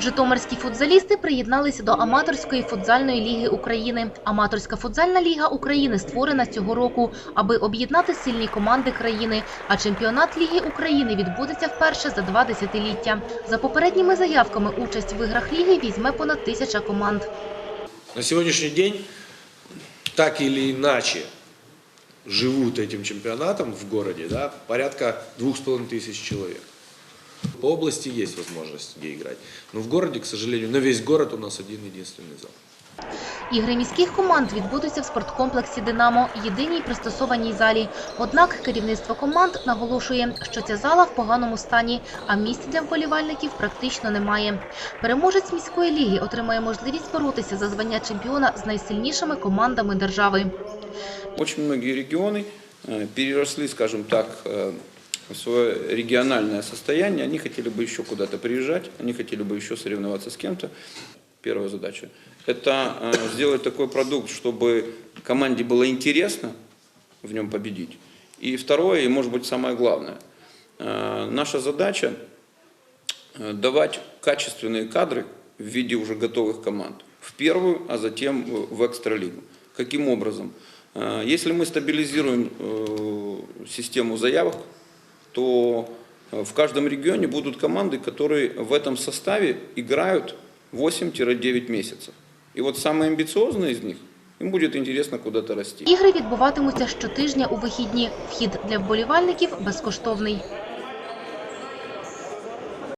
Житомирські футзалісти приєдналися до аматорської футзальної ліги України. Аматорська футзальна ліга України створена цього року, аби об'єднати сильні команди країни. А чемпіонат Ліги України відбудеться вперше за два десятиліття. За попередніми заявками, участь в іграх ліги візьме понад тисяча команд. На сегодняшний день так или иначе живут этим чемпионатом в городе да, порядка двух с половиной тысяч человек По области есть возможность где играть. Но в городе, к сожалению, на весь город у нас один единственный зал. Ігри міських команд відбудуться в спорткомплексі «Динамо» – єдиній пристосованій залі. Однак керівництво команд наголошує, що ця зала в поганому стані, а місць для вболівальників практично немає. Переможець міської ліги отримає можливість боротися за звання чемпіона з найсильнішими командами держави. Очень многие регионы э, переросли, скажем так, э, в свое региональное состояние. Они хотели бы еще куда-то приезжать, они хотели бы еще соревноваться с кем-то. Первая задача – это э, сделать такой продукт, чтобы команде было интересно в нем победить. И второе, и может быть самое главное, э, наша задача э, давать качественные кадры в виде уже готовых команд. В первую, а затем в экстралигу. Каким образом? Если мы стабилизируем систему заявок, то э, в каждом регионе будут команды, которые в этом составе играют 8-9 месяцев. И вот самые амбициозные из них, им будет интересно куда-то расти. Ігри відбуватимуться щотижня у вихідні. Вхід для вболівальників безкоштовний.